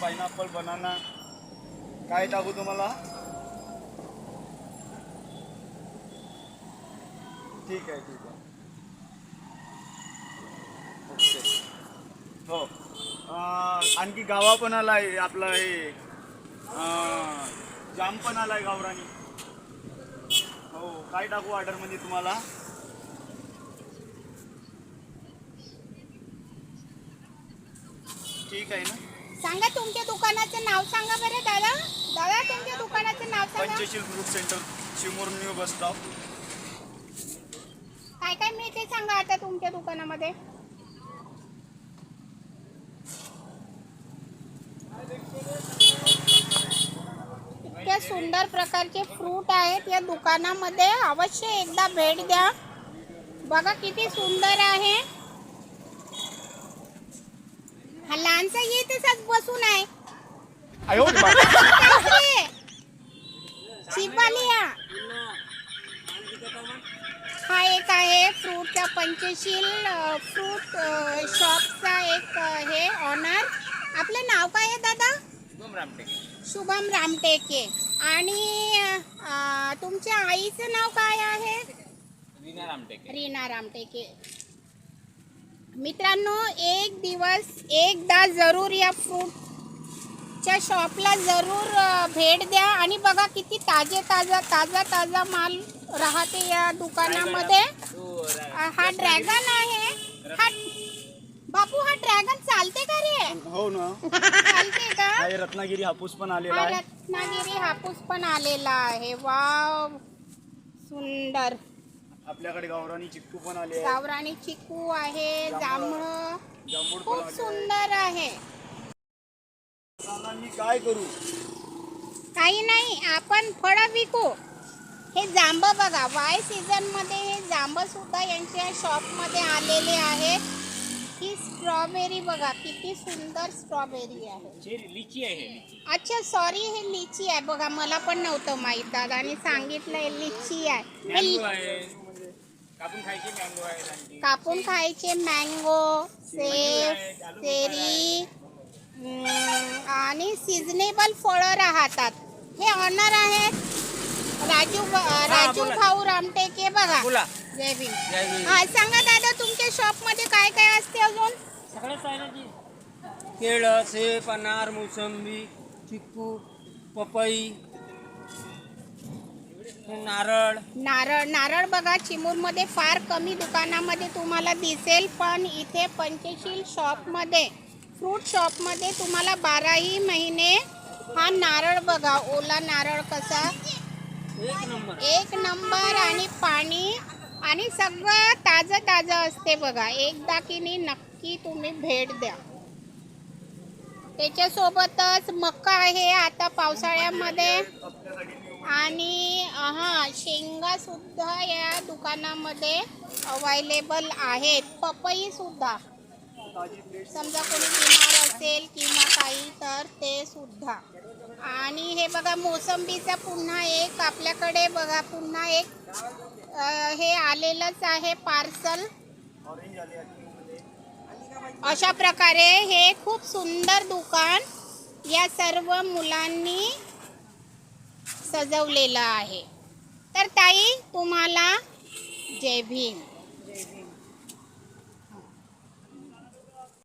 Pineapple banana काय टाकू तुम्हाला? ठीक आहे ठीक आहे. ओके हो. आणखी गावा पण आला आहे आपला हे जाम पण आला आहे गावरानी. हो काय टाकू ऑर्डरमध्ये तुम्हाला? ठीक आहे ना? सांगा तुमच्या दुकानाचं नाव सांगा बरं दादा. दादा तुमच्या दुकानाचं नाव सांगा. Panchsheel fruit centre Chimur new bus stop. काय काय मिळते सांगा आता तुमच्या दुकानामध्ये? इतक्या सुंदर प्रकारचे फ्रूट आहेत या दुकानामध्ये. अवश्य एकदा भेट द्या. बघा किती सुंदर आहे. हा लहानसा येतेच बसून आहे. काय शिपालिया हा एक आहे फ्रूटचा पंचशील अ, फ्रूट अ, शॉपचा एक अ, हे ऑनर. आपलं नाव काय आहे दादा? शुभम रामटेके. आणि अ, तुमच्या आईचं नाव काय आहे? रीना रामटेके. मित्रांनो एक दिवस एकदा जरूर या फ्रूटच्या शॉपला जरूर भेट द्या. आणि बघा किती ताजे ताजा ताजा ताजा माल राहते या दुकानामध्ये. हा ड्रॅगन आहे. हा बापू हा ड्रॅगन चालते का रे? हो ना. चालते का? रत्नागिरी हापूस पण आलेला हा आहे. रत्नागिरी हापूस पण आलेला आहे. वाव. सुंदर. आपल्याकडे गावरानी चिक्कू पण आले आहे गावराणी चिकू आहे जांभळं. जांभूळ. पण खूप आले सुंदर आहे. आहे. मी काय करू? काही नाही आपण फळं विकू. हे जांब बघा वाय सीझनमध्ये हे जांब सुद्धा यांच्या शॉपमध्ये आलेले आहेत. ही स्ट्रॉबेरी बघा किती सुंदर स्ट्रॉबेरी आहे. लिची आहे लिची. अच्छा सॉरी हे लिची आहे. बघा मला पण नव्हतं माहीत दादानी सांगितलंय लिची आहे. हे मँगो आहे. कापून खायचे मँगो सेब चेरी आणि सिजनेबल फळं राहतात. हे ऑनर आहेत राजू राजू. भाऊ रामटेके बघा. बोला. जय भीम. हा सांगा दादा तुमच्या शॉपमध्ये काय काय असते अजून? केळं सेब अनार मोसंबी चिक्कू पपई नारळ. नारळ नारळ बघा चिमूरमध्ये फार कमी दुकानामध्ये तुम्हाला दिसेल पण इथे पंचशील शॉपमध्ये फ्रूट शॉपमध्ये तुम्हाला बाराही महिने हा नारळ बघा ओला नारळ कसा. एक नंबर. एक नंबर आणि पाणी आणि सगळं ताजं ताजं असते बघा. एकदा की नाही नक्की तुम्ही भेट द्या. त्याच्यासोबतच मक्का आहे आता पावसाळ्यामध्ये. आणि हां शेंगासुद्धा या दुकानामध्ये अवेलेबल आहेत. पपईसुद्धा समजा कोणी बिमार असेल किंवा काही तर ते सुद्धा. आणि हे बघा मोसंबीचा पुन्हा एक आपल्याकडे बघा पुन्हा एक हे आलेलंच आहे पार्सल. अशा प्रकारे हे खूप सुंदर दुकान या सर्व मुलांनी सजवलेलं आहे. तर ताई तुम्हाला जय भीम.